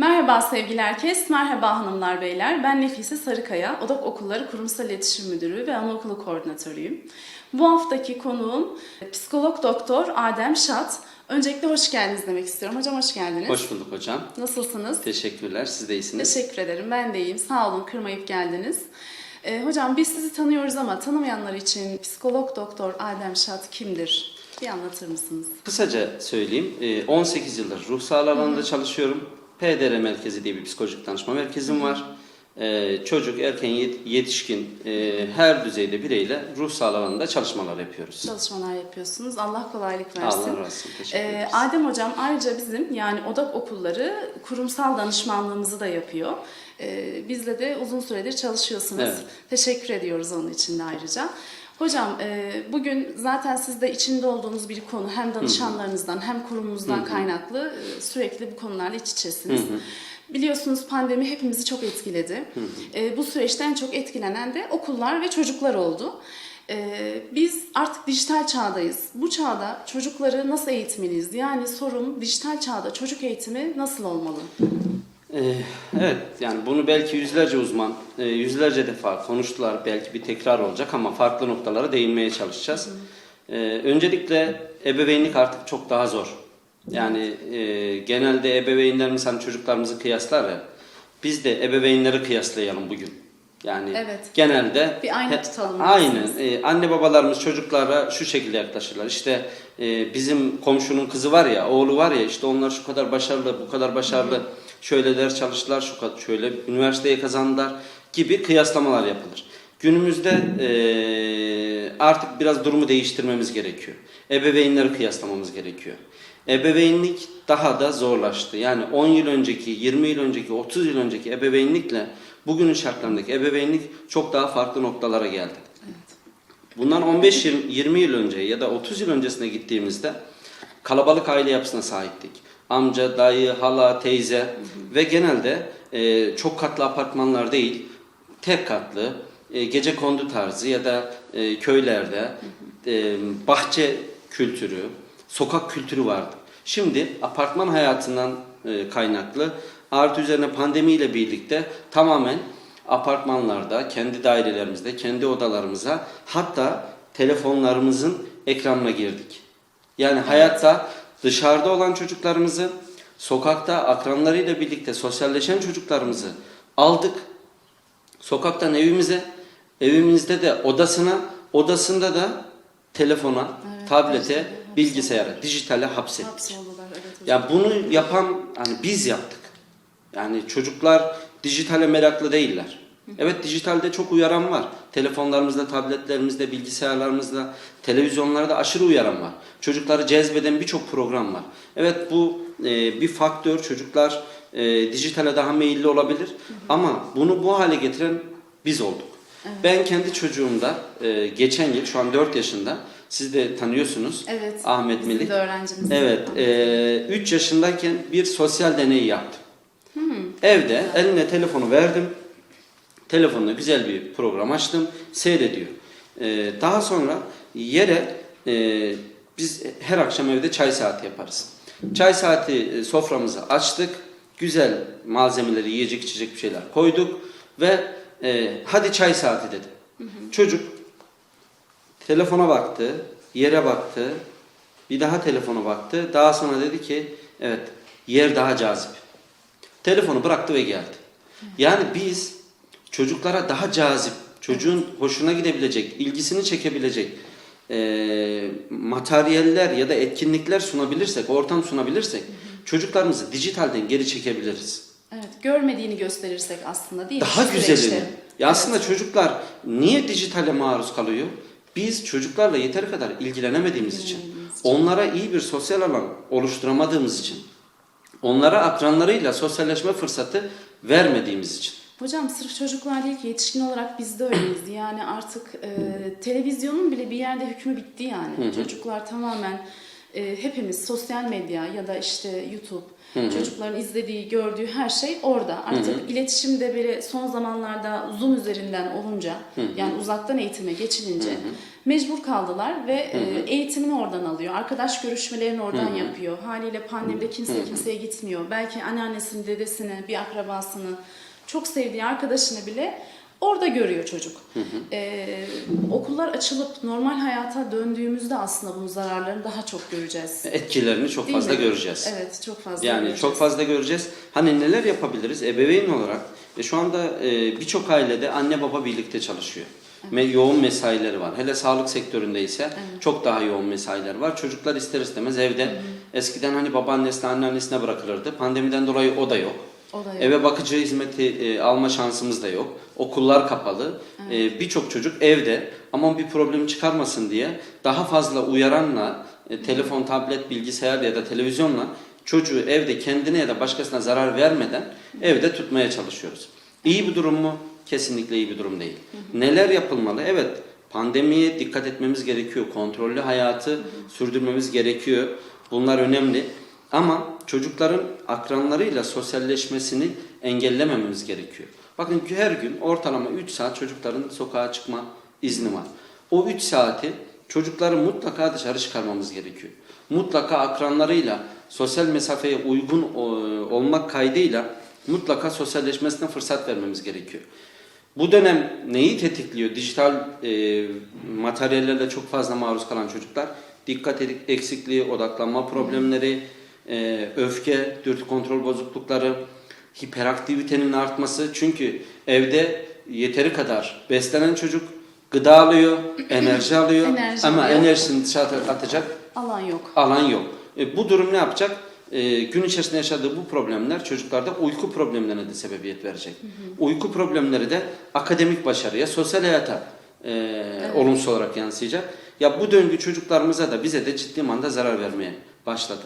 Merhaba sevgili herkes, merhaba hanımlar beyler. Ben Nefise Sarıkaya, Odak Okulları Kurumsal İletişim Müdürü ve Anaokulu Koordinatörüyüm. Bu haftaki konuğum psikolog doktor Adem Şat. Öncelikle hoş geldiniz demek istiyorum. Hocam hoş geldiniz. Hoş bulduk hocam. Nasılsınız? Teşekkürler. Siz de iyisiniz. Teşekkür ederim. Ben de iyiyim. Sağ olun kırmayıp geldiniz. Ee, hocam biz sizi tanıyoruz ama tanımayanlar için psikolog doktor Adem Şat kimdir? Bir anlatır mısınız? Kısaca söyleyeyim. Ee, 18 yıldır ruh sağlığı alanında çalışıyorum. PDR Merkezi diye bir psikolojik danışma merkezim var. Ee, Çocuk, erken, yet- yetişkin e, her düzeyde bireyle ruh sağlığı alanında çalışmalar yapıyoruz. Çalışmalar yapıyorsunuz. Allah kolaylık versin. Allah razı olsun. Teşekkür Ee, ederiz. Adem Hocam ayrıca bizim yani odak okulları kurumsal danışmanlığımızı da yapıyor. Ee, bizle de uzun süredir çalışıyorsunuz. Evet. Teşekkür ediyoruz onun için de ayrıca. Hocam e, bugün zaten siz de içinde olduğunuz bir konu hem danışanlarınızdan hem kurumumuzdan kaynaklı e, sürekli bu konularla iç içesiniz. Biliyorsunuz pandemi hepimizi çok etkiledi. E, bu süreçte en çok etkilenen de okullar ve çocuklar oldu. Biz artık dijital çağdayız. Bu çağda çocukları nasıl eğitmeliyiz? Yani sorum dijital çağda çocuk eğitimi nasıl olmalı? Ee, evet yani bunu belki yüzlerce uzman e, yüzlerce defa konuştular belki bir tekrar olacak ama farklı noktalara değinmeye çalışacağız. Ee, öncelikle ebeveynlik artık çok daha zor. Yani e, genelde ebeveynlerimiz hani çocuklarımızı kıyaslar ya biz de ebeveynleri kıyaslayalım bugün. Yani Evet. genelde Bir ayna he- tutalım Aynen. Ee, anne babalarımız çocuklara şu şekilde yaklaşırlar. İşte e, bizim komşunun kızı var ya, oğlu var ya işte onlar şu kadar başarılı, bu kadar başarılı. Şöyle ders çalıştılar, şu şöyle üniversiteye kazandılar gibi kıyaslamalar yapılır. Günümüzde e, artık biraz durumu değiştirmemiz gerekiyor. Ebeveynleri kıyaslamamız gerekiyor. Ebeveynlik daha da zorlaştı. Yani 10 yıl önceki, 20 yıl önceki, 30 yıl önceki ebeveynlikle bugünün şartlarındaki ebeveynlik çok daha farklı noktalara geldi. Bundan 15-20 yıl önce ya da 30 yıl öncesine gittiğimizde kalabalık aile yapısına sahiptik. Amca, dayı, hala, teyze ve genelde e, çok katlı apartmanlar değil, tek katlı, e, gece kondu tarzı ya da e, köylerde e, bahçe kültürü, sokak kültürü vardı. Şimdi apartman hayatından e, kaynaklı artı üzerine pandemiyle birlikte tamamen apartmanlarda, kendi dairelerimizde, kendi odalarımıza hatta telefonlarımızın ekranına girdik. Yani hayatta dışarıda olan çocuklarımızı, sokakta akranlarıyla birlikte sosyalleşen çocuklarımızı aldık. Sokaktan evimize, evimizde de odasına, odasında da telefona, Evet, tablete, hapse- bilgisayara, dijitale hapsettik. Hapsoldular evet. Ya bunu yapan hani biz yaptık. Yani çocuklar dijitale meraklı değiller. Evet dijitalde çok uyaran var. Telefonlarımızda, tabletlerimizde, bilgisayarlarımızda, televizyonlarda aşırı uyaran var. Çocukları cezbeden birçok program var. Evet bu e, bir faktör. Çocuklar e, dijitale daha meyilli olabilir. Ama bunu bu hale getiren biz olduk. Ben kendi çocuğumda e, geçen yıl şu an 4 yaşında siz de tanıyorsunuz. Evet. Ahmet Melik. de öğrencimiz. Evet, 3 yaşındayken bir sosyal deney yaptım. Evde eline telefonu verdim. Telefonla güzel bir program açtım, seyrediyor. E, daha sonra yere e, biz her akşam evde çay saati yaparız. Çay saati e, soframızı açtık, güzel malzemeleri, yiyecek içecek bir şeyler koyduk ve e, hadi çay saati dedim. Çocuk telefona baktı, yere baktı, bir daha telefona baktı. Daha sonra dedi ki evet yer daha cazip. Telefonu bıraktı ve geldi. Yani biz çocuklara daha cazip, çocuğun hoşuna gidebilecek, ilgisini çekebilecek e, materyaller ya da etkinlikler sunabilirsek, ortam sunabilirsek çocuklarımızı dijitalden geri çekebiliriz. Evet, görmediğini gösterirsek aslında değil mi? Daha güzelini. Ya aslında çocuklar niye dijitale maruz kalıyor? Biz çocuklarla yeteri kadar İlgilenemediğimiz için. onlara iyi bir sosyal alan oluşturamadığımız için, onlara akranlarıyla sosyalleşme fırsatı vermediğimiz için. Hocam sırf çocuklar değil ki yetişkin olarak biz de öyleyiz. Yani artık e, televizyonun bile bir yerde hükmü bitti yani. Çocuklar tamamen e, hepimiz sosyal medya ya da işte YouTube Çocukların izlediği, gördüğü her şey orada. Artık iletişimde biri son zamanlarda Zoom üzerinden olunca yani uzaktan eğitime geçilince mecbur kaldılar ve e, eğitimini oradan alıyor. Arkadaş görüşmelerini oradan yapıyor. Haliyle pandemide kimse kimseye gitmiyor. Belki anneannesini, dedesini, bir akrabasını, çok sevdiği arkadaşını bile orada görüyor çocuk. Ee, okullar açılıp normal hayata döndüğümüzde aslında bunun zararlarını daha çok göreceğiz. Etkilerini çok Değil fazla mi? göreceğiz. Evet, çok fazla Yani göreceğiz. çok fazla göreceğiz. Hani neler yapabiliriz ebeveyn olarak? E şu anda e, birçok ailede anne baba birlikte çalışıyor. Me- yoğun mesaileri var. Hele sağlık sektöründe ise çok daha yoğun mesailer var. Çocuklar ister istemez evde eskiden hani babaannesine anneannesine bırakılırdı. Pandemiden dolayı o da yok. Eve bakıcı hizmeti e, alma şansımız da yok. Okullar kapalı. E, Birçok çocuk evde ama bir problem çıkarmasın diye daha fazla uyaranla e, telefon, tablet, bilgisayar ya da televizyonla çocuğu evde kendine ya da başkasına zarar vermeden evde tutmaya çalışıyoruz. İyi bir durum mu? Kesinlikle iyi bir durum değil. Neler yapılmalı? Evet, pandemiye dikkat etmemiz gerekiyor. Kontrollü hayatı sürdürmemiz gerekiyor. Bunlar önemli. Ama çocukların akranlarıyla sosyalleşmesini engellemememiz gerekiyor. Bakın ki her gün ortalama 3 saat çocukların sokağa çıkma izni var. O 3 saati çocukları mutlaka dışarı çıkarmamız gerekiyor. Mutlaka akranlarıyla sosyal mesafeye uygun o- olmak kaydıyla mutlaka sosyalleşmesine fırsat vermemiz gerekiyor. Bu dönem neyi tetikliyor? Dijital e, materyallerle çok fazla maruz kalan çocuklar dikkat eksikliği, odaklanma problemleri, e, öfke, dürtü kontrol bozuklukları, hiperaktivitenin artması. Çünkü evde yeteri kadar beslenen çocuk gıda alıyor, enerji alıyor Enerji ama alıyor. enerjisini dışarı atacak Alan yok. alan yok. E, bu durum ne yapacak? E, gün içerisinde yaşadığı bu problemler çocuklarda uyku problemlerine de sebebiyet verecek. Uyku problemleri de akademik başarıya, sosyal hayata e, olumsuz olarak yansıyacak. Ya bu döngü çocuklarımıza da bize de ciddi manada zarar vermeye başladı.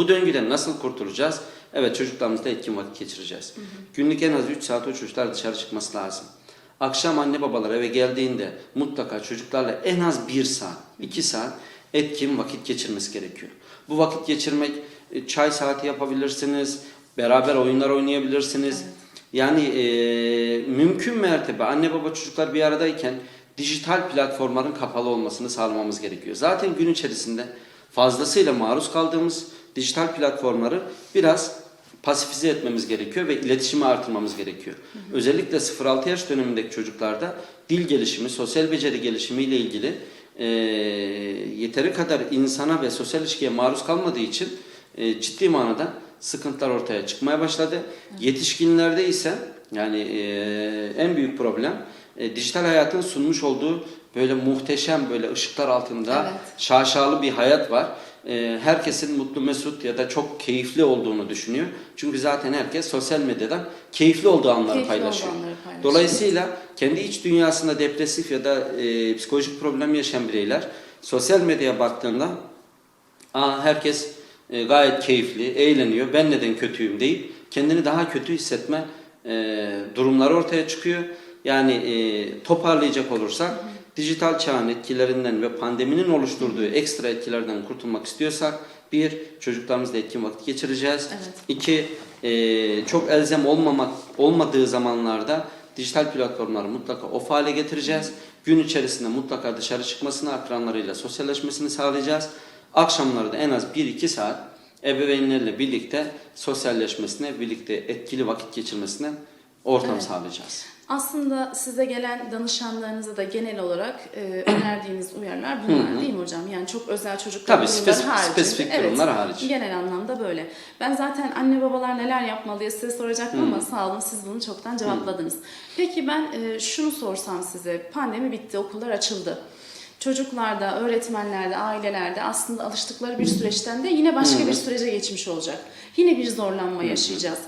Bu döngüden nasıl kurtulacağız? Evet çocuklarımızla etkin vakit geçireceğiz. Günlük en az 3 saat o çocuklar dışarı çıkması lazım. Akşam anne babalar eve geldiğinde mutlaka çocuklarla en az 1 saat, 2 saat etkin vakit geçirmesi gerekiyor. Bu vakit geçirmek e, çay saati yapabilirsiniz, beraber oyunlar oynayabilirsiniz. Yani e, mümkün mertebe anne baba çocuklar bir aradayken dijital platformların kapalı olmasını sağlamamız gerekiyor. Zaten gün içerisinde fazlasıyla maruz kaldığımız dijital platformları biraz pasifize etmemiz gerekiyor ve iletişimi artırmamız gerekiyor. Özellikle 0-6 yaş dönemindeki çocuklarda dil gelişimi, sosyal beceri gelişimi ile ilgili e, yeteri kadar insana ve sosyal ilişkiye maruz kalmadığı için e, ciddi manada sıkıntılar ortaya çıkmaya başladı. Yetişkinlerde ise yani e, en büyük problem e, dijital hayatın sunmuş olduğu böyle muhteşem böyle ışıklar altında Evet. şaşalı bir hayat var. Ee, herkesin mutlu mesut ya da çok keyifli olduğunu düşünüyor. Çünkü zaten herkes sosyal medyadan keyifli olduğu anları Keyifli paylaşıyor. anları paylaşıyor. Dolayısıyla kendi iç dünyasında depresif ya da e, psikolojik problem yaşayan bireyler sosyal medyaya baktığında Aa, herkes e, gayet keyifli, eğleniyor, ben neden kötüyüm deyip kendini daha kötü hissetme e, durumları ortaya çıkıyor. Yani e, toparlayacak olursak dijital çağın etkilerinden ve pandeminin oluşturduğu ekstra etkilerden kurtulmak istiyorsak bir, çocuklarımızla etkin vakit geçireceğiz. Evet. İki, e, çok elzem olmamak olmadığı zamanlarda dijital platformları mutlaka off hale getireceğiz. Gün içerisinde mutlaka dışarı çıkmasını, akranlarıyla sosyalleşmesini sağlayacağız. Akşamları da en az 1-2 saat ebeveynlerle birlikte sosyalleşmesine, birlikte etkili vakit geçirmesine ortam Evet. sağlayacağız. Aslında size gelen danışanlarınıza da genel olarak e, önerdiğiniz uyarılar bunlar değil mi hocam? Yani çok özel çocuklar Tabii, spesifik- haricinde. spesifik durumlar hariç. Genel anlamda böyle. Ben zaten anne babalar neler yapmalı diye size soracaktım ama sağ olun siz bunu çoktan cevapladınız. Peki ben e, şunu sorsam size. Pandemi bitti, okullar açıldı. Çocuklarda, öğretmenlerde, ailelerde aslında alıştıkları bir süreçten de yine başka bir sürece geçmiş olacak. Yine bir zorlanma yaşayacağız.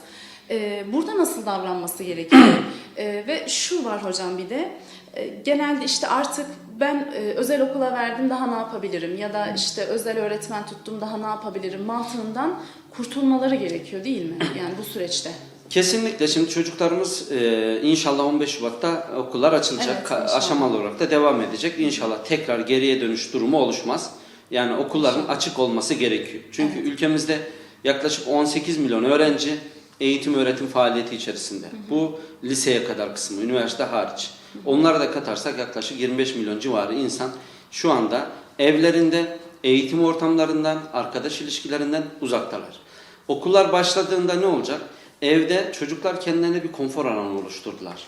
Ee, burada nasıl davranması gerekiyor? Ee, ve şu var hocam bir de e, genelde işte artık ben e, özel okula verdim daha ne yapabilirim ya da işte özel öğretmen tuttum daha ne yapabilirim mantığından kurtulmaları gerekiyor değil mi? Yani bu süreçte. Kesinlikle şimdi çocuklarımız e, inşallah 15 Şubat'ta okullar açılacak. Evet, inşallah. Aşamalı olarak da devam edecek. İnşallah tekrar geriye dönüş durumu oluşmaz. Yani okulların açık olması gerekiyor. Çünkü ülkemizde Yaklaşık 18 milyon öğrenci eğitim öğretim faaliyeti içerisinde. Bu liseye kadar kısmı, üniversite hariç. Onları da katarsak yaklaşık 25 milyon civarı insan şu anda evlerinde, eğitim ortamlarından, arkadaş ilişkilerinden uzaktalar. Okullar başladığında ne olacak? Evde çocuklar kendilerine bir konfor alanı oluşturdular.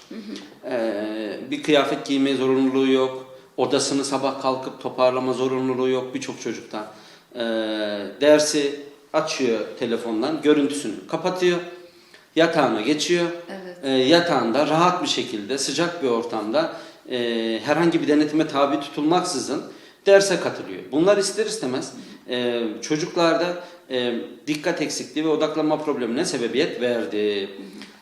Ee, bir kıyafet giyme zorunluluğu yok. Odasını sabah kalkıp toparlama zorunluluğu yok birçok çocukta. Ee, dersi açıyor telefondan, görüntüsünü kapatıyor. Yatağına geçiyor. Evet. Ee, yatağında rahat bir şekilde, sıcak bir ortamda e, herhangi bir denetime tabi tutulmaksızın derse katılıyor. Bunlar ister istemez e, çocuklarda e, dikkat eksikliği ve odaklanma problemine sebebiyet verdi.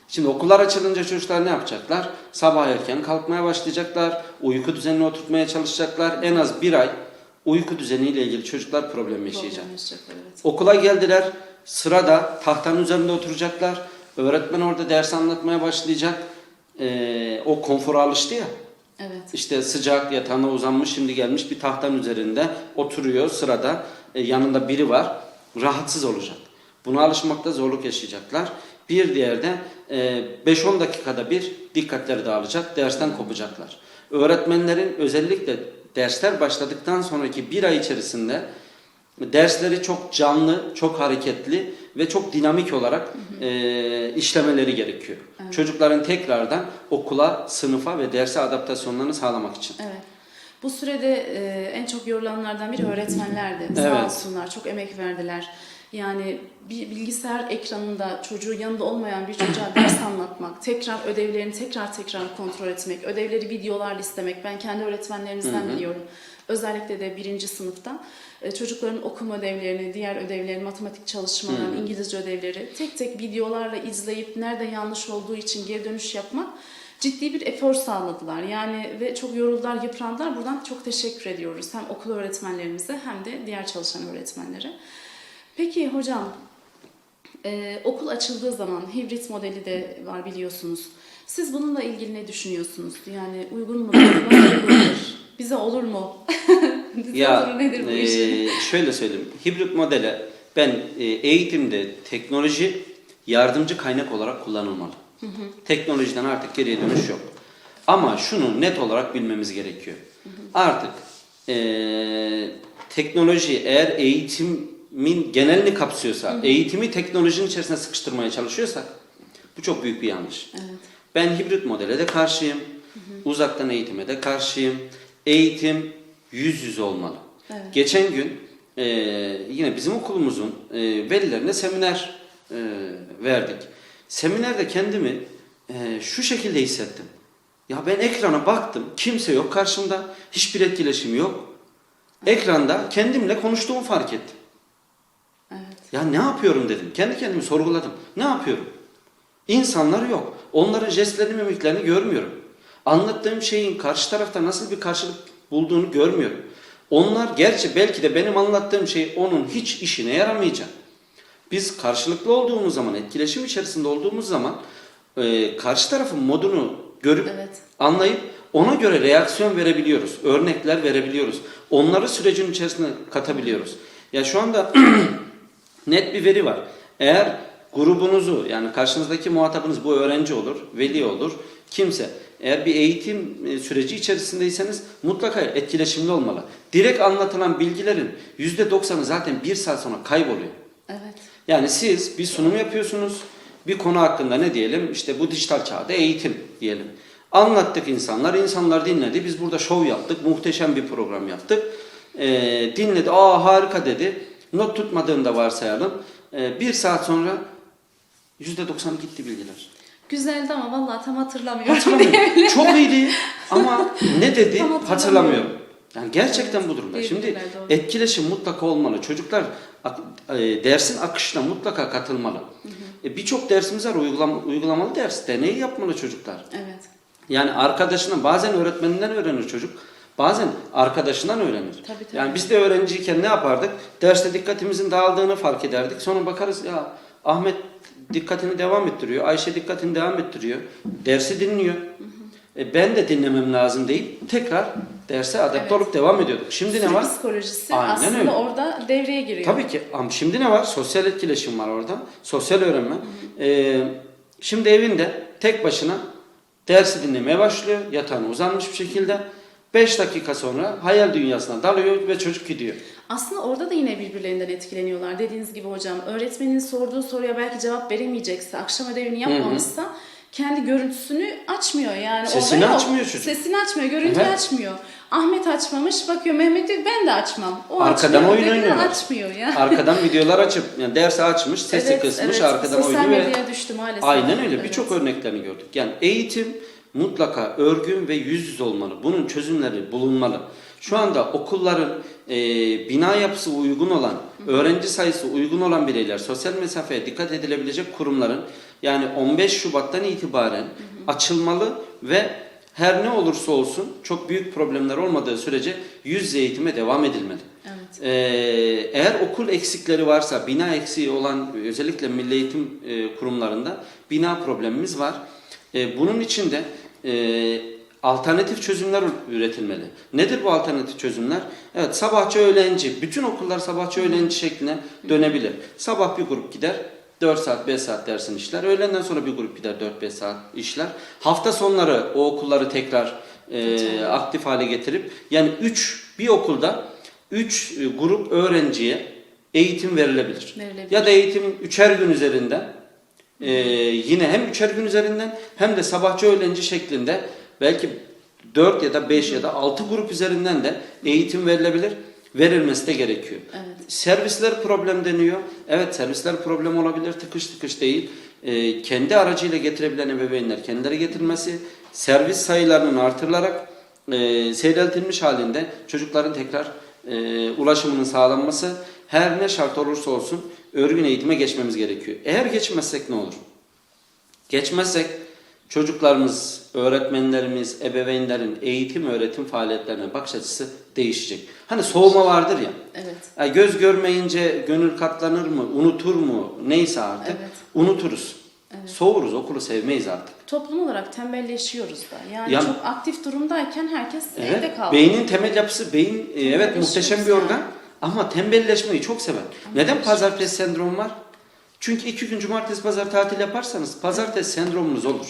Şimdi okullar açılınca çocuklar ne yapacaklar? Sabah erken kalkmaya başlayacaklar, uyku düzenini oturtmaya çalışacaklar. En az bir ay uyku düzeniyle ilgili çocuklar problem yaşayacak. Problem yaşayacaklar, evet. Okula geldiler, sırada tahtanın üzerinde oturacaklar. Öğretmen orada ders anlatmaya başlayacak. Ee, o konfora alıştı ya. Evet. İşte sıcak yatağına uzanmış şimdi gelmiş bir tahtanın üzerinde oturuyor sırada e, yanında biri var rahatsız olacak. Buna alışmakta zorluk yaşayacaklar. Bir diğer de e, 5-10 dakikada bir dikkatleri dağılacak dersten kopacaklar. Öğretmenlerin özellikle dersler başladıktan sonraki bir ay içerisinde dersleri çok canlı, çok hareketli ve çok dinamik olarak e, işlemeleri gerekiyor. Çocukların tekrardan okula, sınıfa ve derse adaptasyonlarını sağlamak için. Evet. Bu sürede e, en çok yorulanlardan biri öğretmenlerdi. Sağ Evet. olsunlar, çok emek verdiler. Yani bir bilgisayar ekranında çocuğu yanında olmayan bir çocuğa ders anlatmak, tekrar ödevlerini tekrar tekrar kontrol etmek, ödevleri videolarla istemek. Ben kendi öğretmenlerimizden biliyorum. Özellikle de birinci sınıfta e, çocukların okuma ödevlerini, diğer ödevlerini, matematik çalışmalarını, İngilizce ödevleri tek tek videolarla izleyip nerede yanlış olduğu için geri dönüş yapmak ciddi bir efor sağladılar. Yani ve çok yoruldular, yıprandılar. Buradan çok teşekkür ediyoruz. Hem okul öğretmenlerimize hem de diğer çalışan öğretmenlere. Peki hocam, e, okul açıldığı zaman hibrit modeli de var biliyorsunuz. Siz bununla ilgili ne düşünüyorsunuz? Yani uygun mu? Uygundur? Bize olur mu? Ya Soru nedir bu e, işin? şöyle söyleyeyim. Hibrit modele ben e, eğitimde teknoloji yardımcı kaynak olarak kullanılmalı. Teknolojiden artık geriye dönüş yok. Ama şunu net olarak bilmemiz gerekiyor. Artık e, teknoloji eğer eğitimin genelini kapsıyorsa, eğitimi teknolojinin içerisine sıkıştırmaya çalışıyorsak bu çok büyük bir yanlış. Evet. Ben hibrit modele de karşıyım. Uzaktan eğitime de karşıyım. Eğitim yüz yüze olmalı. Evet. Geçen gün e, yine bizim okulumuzun e, velilerine seminer e, verdik. Seminerde kendimi e, şu şekilde hissettim. Ya ben ekrana baktım, kimse yok karşımda, hiçbir etkileşim yok. Ekranda kendimle konuştuğumu fark ettim. Evet. Ya ne yapıyorum dedim. Kendi kendimi sorguladım. Ne yapıyorum? İnsanlar yok. Onların jestlerini, mimiklerini görmüyorum. Anlattığım şeyin karşı tarafta nasıl bir karşılık bulduğunu görmüyorum. Onlar gerçi belki de benim anlattığım şey onun hiç işine yaramayacak. Biz karşılıklı olduğumuz zaman, etkileşim içerisinde olduğumuz zaman e, karşı tarafın modunu görüp Evet. anlayıp ona göre reaksiyon verebiliyoruz. Örnekler verebiliyoruz. Onları sürecin içerisine katabiliyoruz. Ya şu anda net bir veri var. Eğer grubunuzu yani karşınızdaki muhatabınız bu öğrenci olur, veli olur, kimse. Eğer bir eğitim e, süreci içerisindeyseniz mutlaka etkileşimli olmalı. Direkt anlatılan bilgilerin %90'ı zaten bir saat sonra kayboluyor. Evet. Yani siz bir sunum yapıyorsunuz. Bir konu hakkında ne diyelim? İşte bu dijital çağda eğitim diyelim. Anlattık insanlar, insanlar dinledi. Biz burada şov yaptık, muhteşem bir program yaptık. Ee, dinledi, aa harika dedi. Not tutmadığını da varsayalım. Ee, bir saat sonra %90 gitti bilgiler. Güzeldi ama vallahi tam hatırlamıyorum. Hatırlamıyorum. Çok iyiydi ama ne dedi Tam hatırlamıyorum. hatırlamıyorum. Yani gerçekten bu durumda. Şimdi doğru. etkileşim mutlaka olmalı. Çocuklar e, dersin akışına mutlaka katılmalı. E, Birçok dersimiz var uygulama, uygulamalı ders. Deney yapmalı çocuklar. Evet. Yani arkadaşına bazen öğretmeninden öğrenir çocuk. Bazen arkadaşından öğrenir. Tabii, tabii. Yani biz de öğrenciyken ne yapardık? Derste dikkatimizin dağıldığını fark ederdik. Sonra bakarız ya Ahmet dikkatini devam ettiriyor. Ayşe dikkatini devam ettiriyor. Dersi dinliyor. E, ben de dinlemem lazım deyip tekrar Derse adapte Evet. olup devam ediyorduk. Şimdi ne Sürü var? psikolojisi Aynen aslında öyle. orada devreye giriyor. Tabii ki ama şimdi ne var? Sosyal etkileşim var orada. Sosyal öğrenme. Ee, şimdi evinde tek başına dersi dinlemeye başlıyor. Yatağına uzanmış bir şekilde. 5 dakika sonra hayal dünyasına dalıyor ve çocuk gidiyor. Aslında orada da yine birbirlerinden etkileniyorlar. Dediğiniz gibi hocam öğretmenin sorduğu soruya belki cevap veremeyecekse, akşam ödevini yapmamışsa kendi görüntüsünü açmıyor yani. Sesini orada açmıyor çocuk. Sesini açmıyor, görüntüyü Evet. açmıyor. Ahmet açmamış, bakıyor Mehmet diyor ben de açmam. O Arkadan açmıyor, oyun oynuyorlar. açmıyor ya. Arkadan videolar açıp yani dersi açmış, sesi Evet, kısmış, evet. arkadan Sosyal oynuyor ve medyaya düştü maalesef. Aynen öyle. Evet. Birçok örneklerini gördük. Yani eğitim mutlaka örgün ve yüz yüze olmalı. Bunun çözümleri bulunmalı. Şu anda okulların e, bina yapısı uygun olan, öğrenci sayısı uygun olan bireyler, sosyal mesafeye dikkat edilebilecek kurumların yani 15 Şubat'tan itibaren açılmalı ve her ne olursa olsun çok büyük problemler olmadığı sürece yüz yüze eğitime devam edilmeli. Evet. Ee, eğer okul eksikleri varsa, bina eksiği olan özellikle milli eğitim e, kurumlarında bina problemimiz var. E, bunun için de e, alternatif çözümler üretilmeli. Nedir bu alternatif çözümler? Evet sabahçı öğlenci, bütün okullar sabahçı öğlenci şekline dönebilir. Sabah bir grup gider, 4 saat 5 saat dersin işler. Öğlenden sonra bir grup gider 4-5 saat işler. Hafta sonları o okulları tekrar e, aktif hale getirip yani 3 bir okulda 3 grup öğrenciye eğitim verilebilir. Verilebilir. Ya da eğitim üçer gün üzerinden e, yine hem üçer gün üzerinden hem de sabahçı öğlenci şeklinde belki 4 ya da 5 ya da 6 grup üzerinden de eğitim verilebilir. Verilmesi de gerekiyor. Evet. Servisler problem deniyor. Evet servisler problem olabilir. Tıkış tıkış değil. Ee, kendi aracıyla getirebilen ebeveynler kendileri getirmesi, servis sayılarının artırılarak e, seyreltilmiş halinde çocukların tekrar e, ulaşımının sağlanması her ne şart olursa olsun örgün eğitime geçmemiz gerekiyor. Eğer geçmezsek ne olur? Geçmezsek çocuklarımız, öğretmenlerimiz, ebeveynlerin eğitim öğretim faaliyetlerine bakış açısı değişecek. Hani soğuma vardır ya. Evet. Ya göz görmeyince gönül katlanır mı, unutur mu neyse artık Evet. unuturuz. Soğuruz, okulu sevmeyiz artık. Toplum olarak tembelleşiyoruz da. Yani, Yani- çok aktif durumdayken herkes evde Evet, kaldı. beynin temel yapısı, beyin e, evet muhteşem bir yani. organ ama tembelleşmeyi çok sever. Neden pazartesi sendromu var? Çünkü iki gün cumartesi pazar tatil yaparsanız pazartesi sendromunuz olur.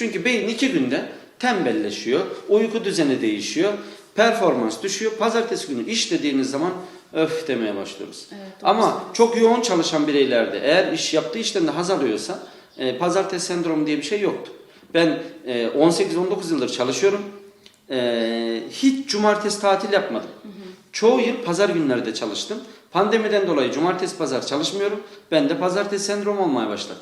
Çünkü beyin iki günde tembelleşiyor, uyku düzeni değişiyor, performans düşüyor. Pazartesi günü iş dediğiniz zaman öf demeye başlıyoruz. Evet, Ama çok yoğun çalışan bireylerde eğer iş yaptığı işten de haz alıyorsa e, pazartesi sendromu diye bir şey yoktu. Ben e, 18-19 yıldır çalışıyorum. E, hiç cumartesi tatil yapmadım. Çoğu yıl pazar günlerde çalıştım. Pandemiden dolayı cumartesi pazar çalışmıyorum. Ben de pazartesi sendromu olmaya başladı.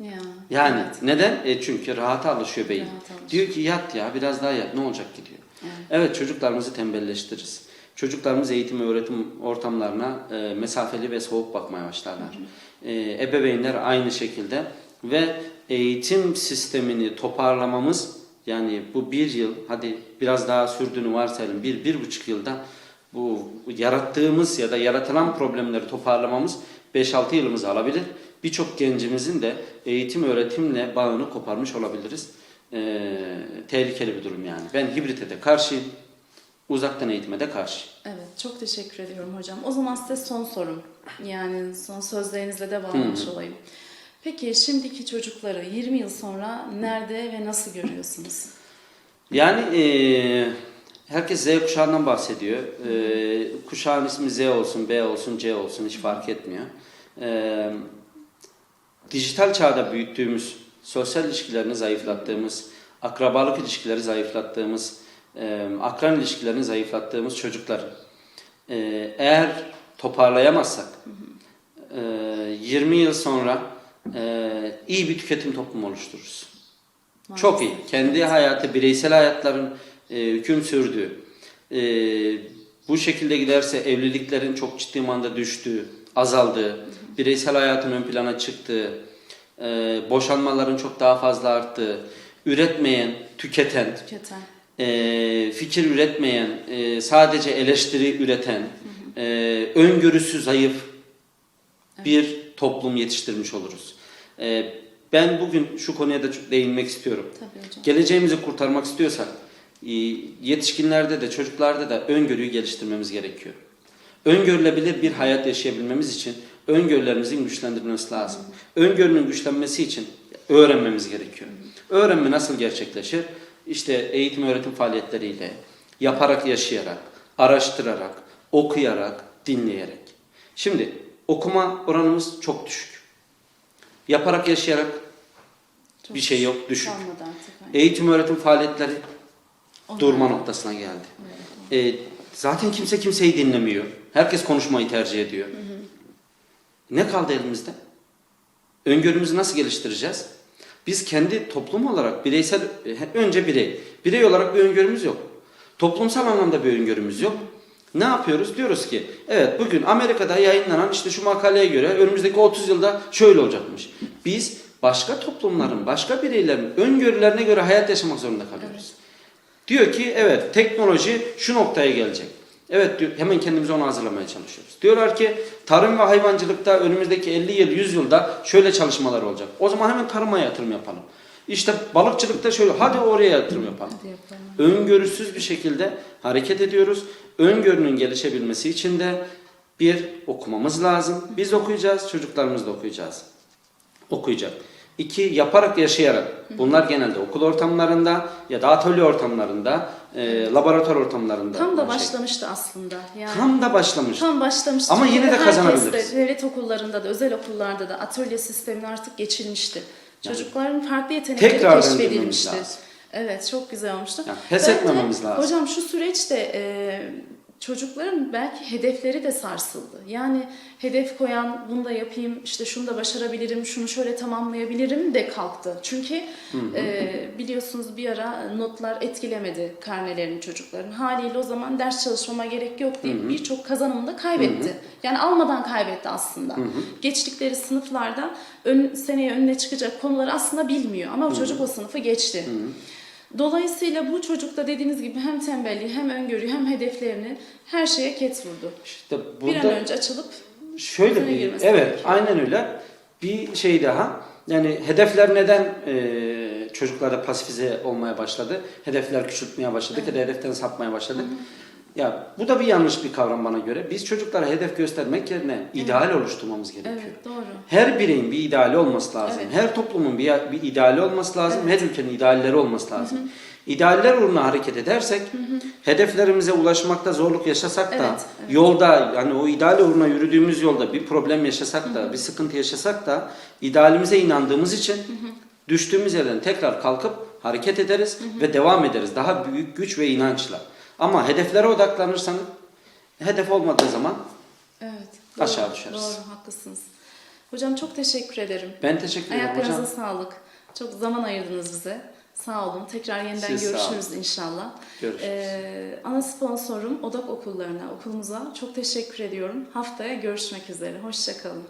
Ya. Yani Evet. neden? E çünkü rahata alışıyor beyin. Rahata alışıyor. Diyor ki yat ya biraz daha yat ne olacak ki diyor. Evet. Evet çocuklarımızı tembelleştiririz. Çocuklarımız eğitim öğretim ortamlarına e, mesafeli ve soğuk bakmaya başlarlar. E, ebeveynler aynı şekilde ve eğitim sistemini toparlamamız yani bu bir yıl hadi biraz daha sürdüğünü varsayalım bir, bir buçuk yılda bu yarattığımız ya da yaratılan problemleri toparlamamız 5-6 yılımızı alabilir. Birçok gencimizin de eğitim öğretimle bağını koparmış olabiliriz. Ee, tehlikeli bir durum yani. Ben hibrite de karşıyım. Uzaktan eğitime de karşı. Evet, çok teşekkür ediyorum hocam. O zaman size son sorum. Yani son sözlerinizle de bağlamış olayım. Peki şimdiki çocukları 20 yıl sonra nerede ve nasıl görüyorsunuz? Yani e, herkes Z kuşağından bahsediyor. E, kuşağın ismi Z olsun, B olsun, C olsun hiç fark etmiyor. E, dijital çağda büyüttüğümüz, sosyal ilişkilerini zayıflattığımız, akrabalık ilişkileri zayıflattığımız, e, akran ilişkilerini zayıflattığımız çocuklar e, eğer toparlayamazsak e, 20 yıl sonra e, iyi bir tüketim toplumu oluştururuz. Çok iyi. Kendi hayatı, bireysel hayatların e, hüküm sürdüğü, e, bu şekilde giderse evliliklerin çok ciddi manada düştüğü, azaldığı, bireysel hayatın ön plana çıktığı, e, boşanmaların çok daha fazla arttığı, üretmeyen, tüketen, Tüketen. e, fikir üretmeyen, e, sadece eleştiri üreten, e, öngörüsü zayıf bir toplum yetiştirmiş oluruz. E, ben bugün şu konuya da çok değinmek istiyorum. Tabii hocam. Geleceğimizi kurtarmak istiyorsak e, yetişkinlerde de çocuklarda da öngörüyü geliştirmemiz gerekiyor. Öngörülebilir bir hayat yaşayabilmemiz için öngörülerimizin güçlendirilmesi lazım. Öngörünün güçlenmesi için öğrenmemiz gerekiyor. Öğrenme nasıl gerçekleşir? İşte eğitim öğretim faaliyetleriyle, yaparak yaşayarak, araştırarak, okuyarak, dinleyerek. Şimdi okuma oranımız çok düşük. Yaparak yaşayarak Çok bir şey yok, düşük. Eğitim öğretim faaliyetleri Onlar- durma noktasına geldi. Evet. E, zaten kimse kimseyi dinlemiyor. Herkes konuşmayı tercih ediyor. Ne kaldı elimizde? Öngörümüzü nasıl geliştireceğiz? Biz kendi toplum olarak bireysel, e, önce birey. Birey olarak bir öngörümüz yok. Toplumsal anlamda bir öngörümüz yok. Ne yapıyoruz? Diyoruz ki evet bugün Amerika'da yayınlanan işte şu makaleye göre önümüzdeki 30 yılda şöyle olacakmış. Biz başka toplumların, başka bireylerin öngörülerine göre hayat yaşamak zorunda kalıyoruz. Diyor ki evet teknoloji şu noktaya gelecek. Evet diyor hemen kendimizi ona hazırlamaya çalışıyoruz. Diyorlar ki tarım ve hayvancılıkta önümüzdeki 50 yıl 100 yılda şöyle çalışmalar olacak. O zaman hemen tarıma yatırım yapalım. İşte balıkçılıkta şöyle hadi oraya yatırım yapalım. Yapalım. Öngörüsüz bir şekilde hareket ediyoruz. Öngörünün gelişebilmesi için de bir okumamız lazım. Biz okuyacağız, çocuklarımız da okuyacağız. Okuyacak. İki, yaparak yaşayarak. Bunlar genelde okul ortamlarında ya da atölye ortamlarında, e, laboratuvar ortamlarında. Tam da olan şey. başlamıştı aslında. Yani Tam da başlamış. Tam başlamıştı. Ama yine de herkes kazanabiliriz. de devlet okullarında da, özel okullarda da atölye sistemine artık geçilmişti. Çocukların farklı yetenekleri Tekrar keşfedilmişti. lazım. Evet, çok güzel olmuştu. Yani pes Bence, etmememiz lazım. Hocam şu süreçte e, çocukların belki hedefleri de sarsıldı. Yani hedef koyan, bunu da yapayım, işte şunu da başarabilirim, şunu şöyle tamamlayabilirim de kalktı. Çünkü e, biliyorsunuz bir ara notlar etkilemedi karnelerini çocukların. Haliyle o zaman ders çalışmama gerek yok deyip birçok kazanımını da kaybetti. Yani almadan kaybetti aslında. Geçtikleri sınıflarda ön, seneye önüne çıkacak konuları aslında bilmiyor ama o çocuk o sınıfı geçti. Dolayısıyla bu çocukta dediğiniz gibi hem tembelliği hem öngörüyü hem hedeflerini her şeye ket vurdu. İşte Bir an burada önce açılıp Şöyle bir, evet gerekiyor. aynen öyle. Bir şey daha. Yani hedefler neden e, çocuklarda pasifize olmaya başladı? Hedefler küçültmeye başladık ya da hedeften sapmaya başladık. Ya bu da bir yanlış bir kavram bana göre. Biz çocuklara hedef göstermek yerine ideal oluşturmamız gerekiyor. evet doğru. Her bireyin bir ideali olması lazım. Evet. Her toplumun bir, bir ideali olması lazım. Her ülkenin idealleri olması lazım. İdealler uğruna hareket edersek, hedeflerimize ulaşmakta zorluk yaşasak da, Evet, evet. yolda yani o ideal uğruna yürüdüğümüz yolda bir problem yaşasak da, bir sıkıntı yaşasak da idealimize inandığımız için düştüğümüz yerden tekrar kalkıp hareket ederiz ve devam ederiz daha büyük güç ve inançla. Ama hedeflere odaklanırsanız hedef olmadığı zaman Evet. Aşağı doğru, düşeriz. Doğru, haklısınız. Hocam çok teşekkür ederim. ben teşekkür ederim hocam. Ayaklarınıza sağlık. Çok zaman ayırdınız bize. Sağ olun. Tekrar yeniden Siz görüşürüz inşallah. Görüşürüz. Ee, ana sponsorum Odak Okullarına, okulumuza çok teşekkür ediyorum. Haftaya görüşmek üzere. Hoşçakalın.